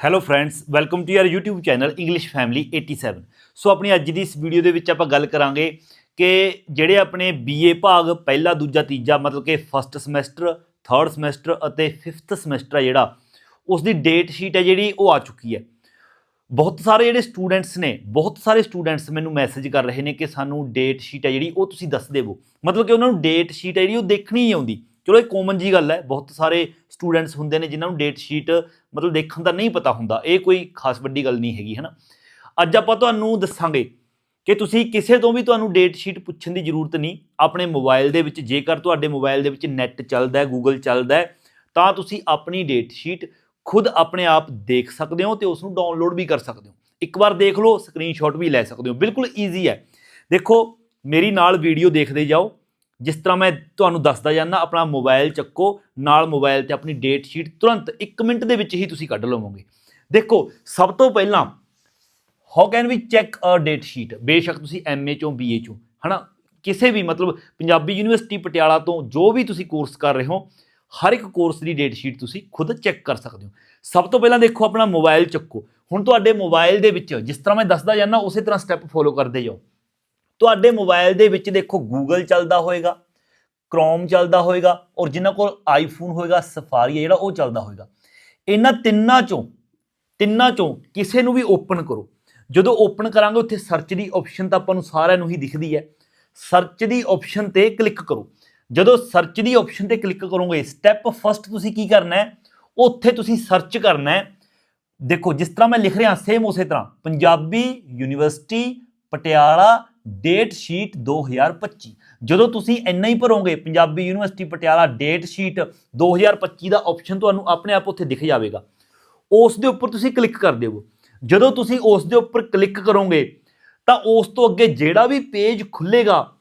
Hello friends welcome to your YouTube channel English family 87 so ਆਪਣੀ ਅੱਜ ਦੀ ਇਸ video ਦੇ ਵਿੱਚ ਆਪਾਂ ਗੱਲ ਕਰਾਂਗੇ ਕਿ ਜਿਹੜੇ ਆਪਣੇ BA ਭਾਗ, ਪਹਿਲਾ, ਦੂਜਾ, ਤੀਜਾ, ਮਤਲਬ ਕਿ ਫਸਟ ਸਮੈਸਟਰ ਥਰਡ ਸਮੈਸਟਰ ਅਤੇ ਫਿਫਥ ਸਮੈਸਟਰ ਹੈ ਜਿਹੜਾ ਉਸ ਦੀ ਡੇਟ ਸ਼ੀਟ ਹੈ ਜਿਹੜੀ, ਉਹ ਆ ਚੁੱਕੀ ਹੈ। ਬਹੁਤ ਸਾਰੇ ਜਿਹੜੇ ਸਟੂਡੈਂਟਸ ਨੇ, ਬਹੁਤ ਸਾਰੇ ਸਟੂਡੈਂਟਸ ਮੈਨੂੰ ਮੈਸੇਜ ਕਰ ਰਹੇ ਨੇ ਕਿ ਸਾਨੂੰ ਡੇਟ ਸ਼ੀਟ ਹੈ ਜਿਹੜੀ, ਉਹ ਤੁਸੀਂ ਦੱਸ ਦੇਵੋ। ਮਤਲਬ ਕਿ ਉਹਨਾਂ ਨੂੰ ਡੇਟ ਸ਼ੀਟ ਹੈ ਜਿਹੜੀ, ਉਹ ਦੇਖਣੀ ਹੀ ਆਉਂਦੀ। ਚਲੋ ਇਹ ਕਾਮਨ ਜੀ ਗੱਲ ਹੈ, ਬਹੁਤ ਸਾਰੇ ਸਟੂਡੈਂਟਸ ਹੁੰਦੇ ਨੇ ਜਿਨ੍ਹਾਂ ਨੂੰ ਡੇਟ ਸ਼ੀਟ ਮਤਲਬ ਦੇਖਣ ਦਾ ਨਹੀਂ ਪਤਾ ਹੁੰਦਾ, ਇਹ ਕੋਈ ਖਾਸ ਵੱਡੀ ਗੱਲ ਨਹੀਂ ਹੈਗੀ, ਹਨਾ? ਅੱਜ ਆਪਾਂ ਤੁਹਾਨੂੰ ਦੱਸਾਂਗੇ ਕਿ ਤੁਸੀਂ ਕਿਸੇ ਤੋਂ ਵੀ ਤੁਹਾਨੂੰ ਡੇਟ ਸ਼ੀਟ ਪੁੱਛਣ ਦੀ ਜ਼ਰੂਰਤ ਨਹੀਂ, ਆਪਣੇ ਮੋਬਾਈਲ ਦੇ ਵਿੱਚ, ਜੇਕਰ ਤੁਹਾਡੇ ਮੋਬਾਈਲ ਦੇ ਵਿੱਚ ਨੈਟ ਚੱਲਦਾ ਹੈ ਗੂਗਲ ਚੱਲਦਾ ਹੈ, ਤਾਂ ਤੁਸੀਂ ਆਪਣੀ ਡੇਟ ਸ਼ੀਟ ਖੁਦ ਆਪਣੇ ਆਪ ਦੇਖ ਸਕਦੇ ਹੋ ਤੇ ਉਸ ਨੂੰ ਡਾਊਨਲੋਡ ਵੀ ਕਰ ਸਕਦੇ ਹੋ। ਇੱਕ ਵਾਰ ਦੇਖ ਲਓ ਸਕਰੀਨਸ਼ਾਟ ਵੀ ਲੈ ਸਕਦੇ ਹੋ, ਬਿਲਕੁਲ ਈਜ਼ੀ ਹੈ। ਦੇਖੋ, ਮੇਰੀ ਨਾਲ ਵੀਡੀਓ ਦੇਖਦੇ ਜਾਓ ਜਿਸ ਤਰ੍ਹਾਂ ਮੈਂ ਤੁਹਾਨੂੰ ਦੱਸਦਾ ਜਾਂਦਾ, ਆਪਣਾ ਮੋਬਾਈਲ ਚੱਕੋ, ਨਾਲ ਮੋਬਾਈਲ ਤੇ ਆਪਣੀ ਡੇਟ ਸ਼ੀਟ ਤੁਰੰਤ 1 ਮਿੰਟ ਦੇ ਵਿੱਚ ਹੀ ਤੁਸੀਂ ਕੱਢ ਲਵੋਗੇ। ਦੇਖੋ, ਸਭ ਤੋਂ ਪਹਿਲਾਂ how can we check a date sheet ਬੇਸ਼ੱਕ ਤੁਸੀਂ ਐਮਏ ਚੋਂ ਬੀਏ ਚੋਂ, ਹਨਾ? ਕਿਸੇ ਵੀ, ਮਤਲਬ ਪੰਜਾਬੀ ਯੂਨੀਵਰਸਿਟੀ ਪਟਿਆਲਾ ਤੋਂ ਜੋ ਵੀ ਤੁਸੀਂ ਕੋਰਸ ਕਰ ਰਹੇ ਹੋ, ਹਰ ਇੱਕ ਕੋਰਸ ਦੀ ਡੇਟ ਸ਼ੀਟ ਤੁਸੀਂ ਖੁਦ ਚੈੱਕ ਕਰ ਸਕਦੇ ਹੋ। ਸਭ ਤੋਂ ਪਹਿਲਾਂ ਦੇਖੋ, ਆਪਣਾ ਮੋਬਾਈਲ ਚੱਕੋ। ਹੁਣ ਤੁਹਾਡੇ ਮੋਬਾਈਲ ਦੇ ਵਿੱਚ, ਜਿਸ ਤਰ੍ਹਾਂ ਮੈਂ ਦੱਸਦਾ ਜਾਂਦਾ, ਉਸੇ ਤਰ੍ਹਾਂ ਸਟੈਪ ਫੋਲੋ ਕਰਦੇ ਜਾਓ। ਤੁਹਾਡੇ ਮੋਬਾਈਲ ਦੇ ਵਿੱਚ ਦੇਖੋ ਗੂਗਲ ਚੱਲਦਾ ਹੋਏਗਾ ਕ੍ਰੋਮ ਚੱਲਦਾ ਹੋਏਗਾ ਔਰ ਜਿਨ੍ਹਾਂ ਕੋਲ ਆਈਫੋਨ ਹੋਏਗਾ ਸਫਾਰੀ ਹੈ ਜਿਹੜਾ ਉਹ ਚੱਲਦਾ ਹੋਏਗਾ। ਇਹਨਾਂ ਤਿੰਨਾਂ ਚੋਂ ਤਿੰਨਾਂ ਚੋਂ ਕਿਸੇ ਨੂੰ ਵੀ ਓਪਨ ਕਰੋ। ਜਦੋਂ ਓਪਨ ਕਰਾਂਗੇ ਉੱਥੇ ਸਰਚ ਦੀ ਆਪਸ਼ਨ ਤਾਂ ਆਪਾਂ ਨੂੰ ਸਾਰਿਆਂ ਨੂੰ ਹੀ ਦਿਖਦੀ ਹੈ। ਸਰਚ ਦੀ ਆਪਸ਼ਨ ਤੇ ਕਲਿੱਕ ਕਰੋ। ਜਦੋਂ ਸਰਚ ਦੀ ਆਪਸ਼ਨ ਤੇ ਕਲਿੱਕ ਕਰੋਗੇ ਸਟੈਪ ਫਸਟ ਤੁਸੀਂ ਕੀ ਕਰਨਾ ਹੈ? ਉੱਥੇ ਤੁਸੀਂ ਸਰਚ ਕਰਨਾ ਹੈ। ਦੇਖੋ, ਜਿਸ ਤਰ੍ਹਾਂ ਮੈਂ ਲਿਖ ਰਿਹਾ ਸੇਮ ਉਸੇ ਤਰ੍ਹਾਂ, Punjabi university Patiala date sheet 2025 ਜਦੋਂ ਤੁਸੀਂ ਇੰਨਾ ਹੀ ਭਰੋਗੇ, Punjabi university Patiala date sheet 2025 ਦਾ ਆਪਸ਼ਨ ਤੁਹਾਨੂੰ ਆਪਣੇ ਆਪ ਉੱਥੇ ਦਿਖ ਜਾਵੇਗਾ। ਉਸ ਦੇ ਉੱਪਰ ਤੁਸੀਂ ਕਲਿੱਕ ਕਰ ਦਿਓ। ਜਦੋਂ ਤੁਸੀਂ ਉਸ ਦੇ ਉੱਪਰ ਕਲਿੱਕ ਕਰੋਗੇ, ਤਾਂ ਉਸ ਤੋਂ ਅੱਗੇ ਜਿਹੜਾ ਵੀ ਪੇਜ ਖੁੱਲੇਗਾ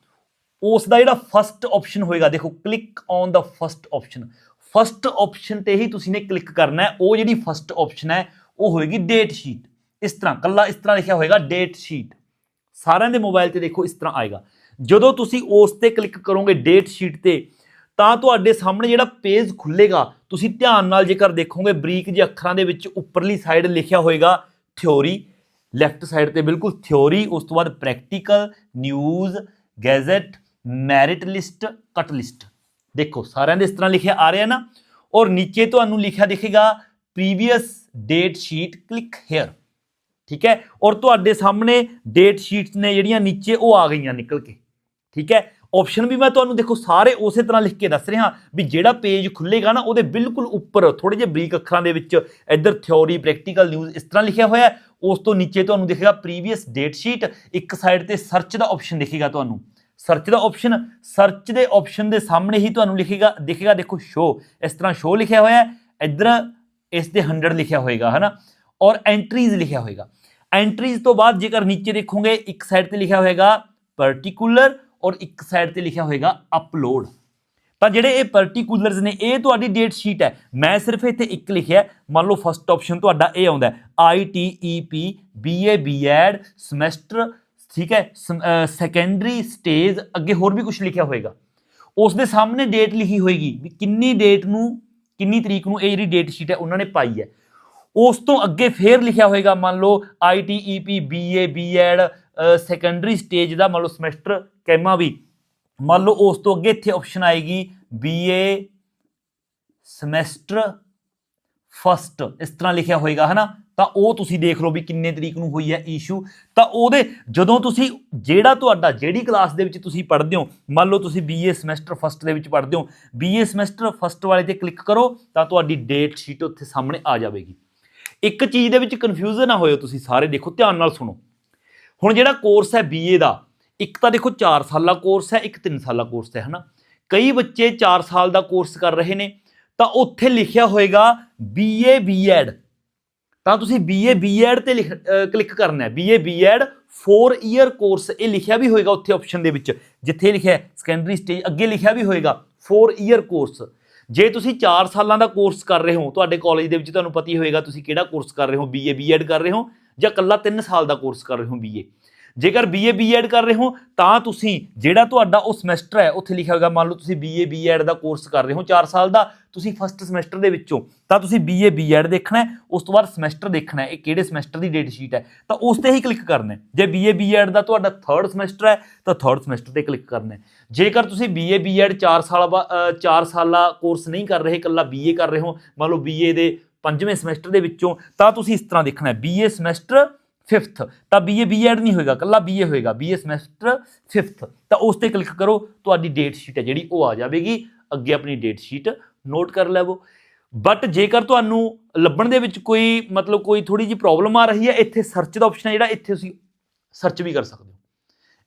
ਉਸ ਦਾ ਜਿਹੜਾ ਫਸਟ ਆਪਸ਼ਨ ਹੋਏਗਾ। ਦੇਖੋ click on the first option first option ਤੇ ਹੀ ਤੁਸੀਂ ਨੇ ਕਲਿੱਕ ਕਰਨਾ ਹੈ। ਉਹ ਜਿਹੜੀ ਫਸਟ ਆਪਸ਼ਨ ਹੈ, ਉਹ ਹੋਏਗੀ ਡੇਟ ਸ਼ੀਟ ਇਸ ਤਰ੍ਹਾਂ, ਕੱਲਾ ਇਸ ਤਰ੍ਹਾਂ ਲਿਖਿਆ ਹੋਏਗਾ ਡੇਟ ਸ਼ੀਟ ਸਾਰਿਆਂ ਦੇ ਮੋਬਾਈਲ ਤੇ ਦੇਖੋ ਇਸ ਤਰ੍ਹਾਂ ਆਏਗਾ। ਜਦੋਂ ਤੁਸੀਂ ਉਸ ਤੇ ਕਲਿੱਕ ਕਰੋਗੇ ਡੇਟ ਸ਼ੀਟ ਤੇ, ਤਾਂ ਤੁਹਾਡੇ ਸਾਹਮਣੇ ਜਿਹੜਾ ਪੇਜ ਖੁੱਲੇਗਾ, ਤੁਸੀਂ ਧਿਆਨ ਨਾਲ ਜੇਕਰ ਦੇਖੋਗੇ, ਬਰੀਕ ਜਿਹੇ ਅੱਖਰਾਂ ਦੇ ਵਿੱਚ ਉੱਪਰਲੀ ਸਾਈਡ ਲਿਖਿਆ ਹੋਏਗਾ ਥਿਉਰੀ ਲੈਫਟ ਸਾਈਡ ਤੇ ਬਿਲਕੁਲ ਥਿਉਰੀ ਉਸ ਤੋਂ ਬਾਅਦ practical news gazette merit list cut list ਦੇਖੋ, ਸਾਰਿਆਂ ਦੇ ਇਸ ਤਰ੍ਹਾਂ ਲਿਖਿਆ ਆ ਰਿਹਾ ਨਾ। ਔਰ ਨੀਚੇ ਤੁਹਾਨੂੰ ਲਿਖਿਆ ਦਿਖੇਗਾ previous date sheet click here ਠੀਕ ਹੈ? ਔਰ ਤੁਹਾਡੇ ਸਾਹਮਣੇ ਡੇਟ ਸ਼ੀਟਸ ਨੇ ਜਿਹੜੀਆਂ ਨੀਚੇ ਉਹ ਆ ਗਈਆਂ ਨਿਕਲ ਕੇ। ਠੀਕ ਹੈ? ਆਪਸ਼ਨ ਵੀ ਮੈਂ ਤੁਹਾਨੂੰ ਦੇਖੋ ਸਾਰੇ ਉਸੇ ਤਰ੍ਹਾਂ ਲਿਖ ਕੇ ਦੱਸ ਰਿਹਾ ਵੀ ਜਿਹੜਾ ਪੇਜ ਖੁੱਲੇਗਾ ਨਾ ਉਹਦੇ ਬਿਲਕੁਲ ਉੱਪਰ ਥੋੜੇ ਜਿਹੇ ਬਰੀਕ ਅੱਖਰਾਂ ਦੇ ਵਿੱਚ ਇੱਧਰ ਥਿਉਰੀ ਪ੍ਰੈਕਟੀਕਲ ਨਿਊਜ਼ ਇਸ ਤਰ੍ਹਾਂ ਲਿਖਿਆ ਹੋਇਆ ਉਸ ਤੋਂ ਨੀਚੇ ਤੁਹਾਨੂੰ ਦਿਖੇਗਾ ਪ੍ਰੀਵੀਅਸ ਡੇਟ ਸ਼ੀਟ ਇੱਕ ਸਾਈਡ ਤੇ ਸਰਚ ਦਾ ਆਪਸ਼ਨ ਦਿਖੇਗਾ ਤੁਹਾਨੂੰ। ਸਰਚ ਦਾ ਆਪਸ਼ਨ ਸਰਚ ਦੇ ਆਪਸ਼ਨ ਦੇ ਸਾਹਮਣੇ ਹੀ ਤੁਹਾਨੂੰ ਲਿਖੇਗਾ, ਦਿਖੇਗਾ ਦੇਖੋ ਸ਼ੋ ਇਸ ਤਰ੍ਹਾਂ ਸ਼ੋ ਲਿਖਿਆ ਹੋਇਆ ਹੈ। ਇੱਧਰ ਇਸ ਤੇ 100 ਲਿਖਿਆ ਹੋਏਗਾ, ਹਨਾ? ਔਰ ਐਂਟਰੀਜ਼ ਲਿਖਿਆ ਹੋਏਗਾ। ਐਂਟਰੀਜ਼ ਤੋਂ ਬਾਅਦ ਜੇਕਰ ਨੀਚੇ ਦੇਖੋਗੇ, ਇੱਕ ਸਾਈਡ ਤੇ ਲਿਖਿਆ ਹੋਏਗਾ ਪਾਰਟਿਕੂਲਰ ਔਰ ਇੱਕ ਸਾਈਡ ਤੇ ਲਿਖਿਆ ਹੋਏਗਾ ਅਪਲੋਡ ਤਾਂ ਜਿਹੜੇ ਇਹ ਪਾਰਟਿਕੂਲਰਸ ਨੇ, ਇਹ ਤੁਹਾਡੀ ਡੇਟ ਸ਼ੀਟ ਹੈ। ਮੈਂ ਸਿਰਫ ਇੱਥੇ ਇੱਕ ਲਿਖਿਆ ਮੰਨ ਲਓ ਫਸਟ ਆਪਸ਼ਨ ਤੁਹਾਡਾ ਇਹ ਆਉਂਦਾ I T E P BA BEd semester ਠੀਕ ਹੈ ਸੈਕੰਡਰੀ ਸਟੇਜ ਅੱਗੇ ਹੋਰ ਵੀ ਕੁਝ ਲਿਖਿਆ ਹੋਏਗਾ। ਉਸ ਦੇ ਸਾਹਮਣੇ ਡੇਟ ਲਿਖੀ ਹੋਏਗੀ ਵੀ ਕਿੰਨੀ ਡੇਟ ਨੂੰ, ਕਿੰਨੀ ਤਰੀਕ ਨੂੰ ਇਹ ਜਿਹੜੀ ਡੇਟ ਸ਼ੀਟ ਹੈ, ਉਹਨਾਂ ਨੇ ਪਾਈ ਹੈ। ਉਸ ਤੋਂ ਅੱਗੇ ਫੇਰ ਲਿਖਿਆ ਹੋਏਗਾ, ਮੰਨ ਲਓ ITEP BA BEd secondary stage ਦਾ, ਮੰਨ ਲਓ ਸਮੈਸਟਰ ਕੈਮਾ ਵੀ। ਮੰਨ ਲਓ, ਉਸ ਤੋਂ ਅੱਗੇ ਇੱਥੇ ਆਪਸ਼ਨ ਆਏਗੀ ਬੀਏ ਸਮੈਸਟਰ ਫਸਟ ਇਸ ਤਰ੍ਹਾਂ ਲਿਖਿਆ ਹੋਏਗਾ, ਹਨਾ? ਤਾਂ ਉਹ ਤੁਸੀਂ ਦੇਖ ਲਓ ਵੀ ਕਿੰਨੇ ਤਰੀਕ ਨੂੰ ਹੋਈ ਹੈ ਇਸ਼ੂ ਤਾਂ ਉਹਦੇ, ਜਦੋਂ ਤੁਸੀਂ ਜਿਹੜਾ ਤੁਹਾਡਾ, ਜਿਹੜੀ ਕਲਾਸ ਦੇ ਵਿੱਚ ਤੁਸੀਂ ਪੜ੍ਹਦੇ ਹੋ, ਮੰਨ ਲਓ ਤੁਸੀਂ ਬੀਏ ਸਮੈਸਟਰ ਫਸਟ ਦੇ ਵਿੱਚ ਪੜ੍ਹਦੇ ਹੋ ਬੀਏ ਸਮੈਸਟਰ ਫਸਟ ਵਾਲੇ ਤੇ ਕਲਿੱਕ ਕਰੋ, ਤਾਂ ਤੁਹਾਡੀ ਡੇਟ ਸ਼ੀਟ ਉੱਥੇ ਸਾਹਮਣੇ ਆ ਜਾਵੇਗੀ। ਇੱਕ ਚੀਜ਼ ਦੇ ਵਿੱਚ ਕਨਫਿਊਜ਼ਨ ਨਾ ਹੋਇਓ ਤੁਸੀਂ ਸਾਰੇ, ਦੇਖੋ ਧਿਆਨ ਨਾਲ ਸੁਣੋ। ਹੁਣ ਜਿਹੜਾ ਕੋਰਸ ਹੈ ਬੀਏ ਦਾ, ਇੱਕ ਤਾਂ ਦੇਖੋ 4 ਸਾਲਾ ਕੋਰਸ ਹੈ, ਇੱਕ 3 ਸਾਲਾ ਕੋਰਸ ਹੈ, ਹਨਾ? ਕਈ ਬੱਚੇ 4 ਸਾਲ ਦਾ ਕੋਰਸ ਕਰ ਰਹੇ ਨੇ, ਤਾਂ ਉੱਥੇ ਲਿਖਿਆ ਹੋਏਗਾ ਬੀਏ ਬੀਐਡ ਤਾਂ ਤੁਸੀਂ ਬੀਏ ਬੀਐਡ ਤੇ ਕਲਿੱਕ ਕਰਨਾ ਹੈ। ਬੀਏ ਬੀਐਡ 4 ਇਅਰ ਕੋਰਸ ਇਹ ਲਿਖਿਆ ਵੀ ਹੋਏਗਾ ਉੱਥੇ ਆਪਸ਼ਨ ਦੇ ਵਿੱਚ। ਜਿੱਥੇ ਲਿਖਿਆ ਸੈਕੰਡਰੀ ਸਟੇਜ ਅੱਗੇ ਲਿਖਿਆ ਵੀ ਹੋਏਗਾ 4 ਇਅਰ ਕੋਰਸ ਜੇ ਤੁਸੀਂ 4 ਸਾਲਾਂ ਦਾ ਕੋਰਸ ਕਰ ਰਹੇ ਹੋ, ਤੁਹਾਡੇ ਕਾਲਜ ਦੇ ਵਿੱਚ ਤੁਹਾਨੂੰ ਪਤਾ ਹੀ ਹੋਏਗਾ ਤੁਸੀਂ ਕਿਹੜਾ ਕੋਰਸ ਕਰ ਰਹੇ ਹੋ ਬੀਏ ਬੀਐਡ ਕਰ ਰਹੇ ਹੋ ਜਾਂ ਇਕੱਲਾ 3 ਸਾਲ ਦਾ ਕੋਰਸ ਕਰ ਰਹੇ ਹੋ ਬੀਏ ਜੇਕਰ BA BEd ਕਰ ਰਹੇ ਹੋ, ਤਾਂ ਤੁਸੀਂ ਜਿਹੜਾ ਤੁਹਾਡਾ ਉਹ ਸਮੈਸਟਰ ਹੈ, ਉੱਥੇ ਲਿਖਿਆ ਹੋਏਗਾ ਮੰਨ ਲਓ ਤੁਸੀਂ BA BEd ਦਾ ਕੋਰਸ ਕਰ ਰਹੇ ਹੋ 4 ਸਾਲ ਦਾ, ਤੁਸੀਂ ਫਸਟ ਸਮੈਸਟਰ ਦੇ ਵਿੱਚੋਂ, ਤਾਂ ਤੁਸੀਂ BA BEd ਦੇਖਣਾ ਹੈ, ਉਸ ਤੋਂ ਬਾਅਦ ਸਮੈਸਟਰ ਦੇਖਣਾ ਹੈ, ਇਹ ਕਿਹੜੇ ਸਮੈਸਟਰ ਦੀ ਡੇਟ ਸ਼ੀਟ ਹੈ, ਤਾਂ ਉਸ ਤੇ ਹੀ ਕਲਿੱਕ ਕਰਨਾ ਹੈ। ਜੇ BA BEd ਦਾ ਤੁਹਾਡਾ 3rd ਸਮੈਸਟਰ ਹੈ, ਤਾਂ 3rd ਸਮੈਸਟਰ ਤੇ ਕਲਿੱਕ ਕਰਨਾ ਹੈ। ਜੇਕਰ ਤੁਸੀਂ BA BEd 4 ਸਾਲ 4 ਸਾਲਾ ਕੋਰਸ ਨਹੀਂ ਕਰ ਰਹੇ, ਇਕੱਲਾ BA ਕਰ ਰਹੇ ਹੋ, ਮੰਨ ਲਓ BA ਦੇ ਪੰਜਵੇਂ ਸਮੈਸਟਰ ਦੇ ਵਿੱਚੋਂ, ਤਾਂ ਤੁਸੀਂ ਇਸ ਤਰ੍ਹਾਂ ਦੇਖਣਾ ਹੈ BA ਸਮੈਸਟਰ 5th ਤਾਂ BA BEd ਨਹੀਂ ਹੋਏਗਾ ਕੱਲਾ BA ਹੋਏਗਾ BA ਸਮੈਸਟਰ 5th ਤਾਂ ਉਸ ਤੇ ਕਲਿੱਕ ਕਰੋ, ਤੁਹਾਡੀ ਡੇਟ ਸ਼ੀਟ ਹੈ ਜਿਹੜੀ, ਉਹ ਆ ਜਾਵੇਗੀ, ਅੱਗੇ ਆਪਣੀ ਡੇਟ ਸ਼ੀਟ ਨੋਟ ਕਰ ਲੈਵੋ। ਬਟ ਜੇਕਰ ਤੁਹਾਨੂੰ ਲੱਭਣ ਦੇ ਵਿੱਚ ਕੋਈ, ਮਤਲਬ ਕੋਈ ਥੋੜੀ ਜਿਹੀ ਪ੍ਰੋਬਲਮ ਆ ਰਹੀ ਹੈ, ਇੱਥੇ ਸਰਚ ਦਾ ਆਪਸ਼ਨ ਹੈ ਜਿਹੜਾ, ਇੱਥੇ ਤੁਸੀਂ ਸਰਚ ਵੀ ਕਰ ਸਕਦੇ ਹੋ।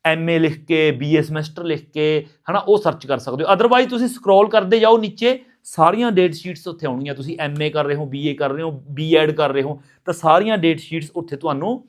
ਐਮਏ ਲਿਖ ਕੇ ਬੀਏ ਸਮੈਸਟਰ ਲਿਖ ਕੇ, ਹਨਾ, ਉਹ ਸਰਚ ਕਰ ਸਕਦੇ ਹੋ। ਅਦਰਵਾਈਜ਼ ਤੁਸੀਂ ਸਕਰੋਲ ਕਰਦੇ ਜਾਓ ਨੀਚੇ, ਸਾਰੀਆਂ ਡੇਟ ਸ਼ੀਟਸ ਉੱਥੇ ਆਉਣਗੀਆਂ। ਤੁਸੀਂ ਐਮਏ ਕਰ ਰਹੇ ਹੋ ਬੀਏ ਕਰ ਰਹੇ ਹੋ ਬੀਐਡ ਕਰ ਰਹੇ ਹੋ, ਤਾਂ ਸਾਰੀਆਂ ਡੇਟ ਸ਼ੀਟਸ ਉੱਥੇ ਤੁਹਾਨੂੰ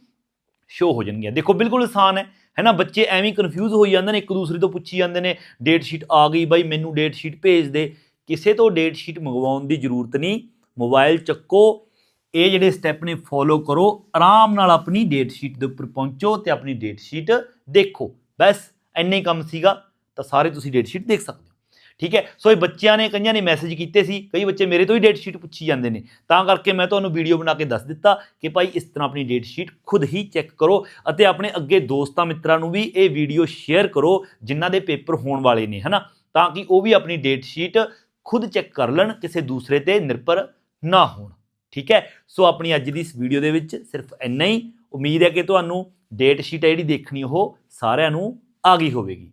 ਸ਼ੋ ਹੋ ਜਾਣਗੀਆਂ। ਦੇਖੋ, ਬਿਲਕੁਲ ਆਸਾਨ ਹੈ ਹੈ ਨਾ? ਬੱਚੇ ਐਵੇਂ ਕਨਫਿਊਜ਼ ਹੋਈ ਜਾਂਦੇ ਨੇ, ਇੱਕ ਦੂਸਰੇ ਤੋਂ ਪੁੱਛੀ ਜਾਂਦੇ ਨੇ ਡੇਟ ਸ਼ੀਟ ਆ ਗਈ ਬਾਈ, ਮੈਨੂੰ ਡੇਟ ਸ਼ੀਟ ਭੇਜ ਦੇ। ਕਿਸੇ ਤੋਂ ਡੇਟ ਸ਼ੀਟ ਮੰਗਵਾਉਣ ਦੀ ਜ਼ਰੂਰਤ ਨਹੀਂ। ਮੋਬਾਈਲ ਚੱਕੋ, ਇਹ ਜਿਹੜੇ ਸਟੈਪ ਨੇ ਫੋਲੋ ਕਰੋ। ਆਰਾਮ ਨਾਲ ਆਪਣੀ ਡੇਟ ਸ਼ੀਟ ਦੇ ਉੱਪਰ ਪਹੁੰਚੋ ਤੇ ਆਪਣੀ ਡੇਟ ਸ਼ੀਟ ਦੇਖੋ। ਬਸ, ਇੰਨੇ ਕੰਮ ਸੀਗਾ, ਤਾਂ ਸਾਰੇ ਤੁਸੀਂ ਡੇਟ ਸ਼ੀਟ ਦੇਖ ਸਕਦੇ ਹੋ। ਠੀਕ ਹੈ? ਸੋ ਇਹ ਬੱਚਿਆਂ ਨੇ, ਕਈਆਂ ਨੇ ਮੈਸੇਜ ਕੀਤੇ ਸੀ, ਕਈ ਬੱਚੇ ਮੇਰੇ ਤੋਂ ਹੀ ਡੇਟ ਸ਼ੀਟ ਪੁੱਛੀ ਜਾਂਦੇ ਨੇ। ਤਾਂ ਕਰਕੇ ਮੈਂ ਤੁਹਾਨੂੰ ਵੀਡੀਓ ਬਣਾ ਕੇ ਦੱਸ ਦਿੱਤਾ ਕਿ ਭਾਈ ਇਸ ਤਰ੍ਹਾਂ ਆਪਣੀ ਡੇਟ ਸ਼ੀਟ ਖੁਦ ਹੀ ਚੈੱਕ ਕਰੋ ਅਤੇ ਆਪਣੇ ਅੱਗੇ ਦੋਸਤਾਂ ਮਿੱਤਰਾਂ ਨੂੰ ਵੀ ਇਹ ਵੀਡੀਓ ਸ਼ੇਅਰ ਕਰੋ, ਜਿਨ੍ਹਾਂ ਦੇ ਪੇਪਰ ਹੋਣ ਵਾਲੇ ਨੇ, ਹਨਾ? ਤਾਂ ਕਿ ਉਹ ਵੀ ਆਪਣੀ ਡੇਟ ਸ਼ੀਟ ਖੁਦ ਚੈੱਕ ਕਰ ਲੈਣ, ਕਿਸੇ ਦੂਸਰੇ ਤੇ ਨਿਰਭਰ ਨਾ ਹੋਣ। ਠੀਕ ਹੈ? ਸੋ ਆਪਣੀ ਅੱਜ ਦੀ ਇਸ ਵੀਡੀਓ ਦੇ ਵਿੱਚ ਸਿਰਫ ਇੰਨਾ ਹੀ। ਉਮੀਦ ਹੈ ਕਿ ਤੁਹਾਨੂੰ ਡੇਟ ਸ਼ੀਟ ਹੈ ਜਿਹੜੀ ਦੇਖਣੀ, ਉਹ ਸਾਰਿਆਂ ਨੂੰ ਆ ਗਈ ਹੋਵੇਗੀ।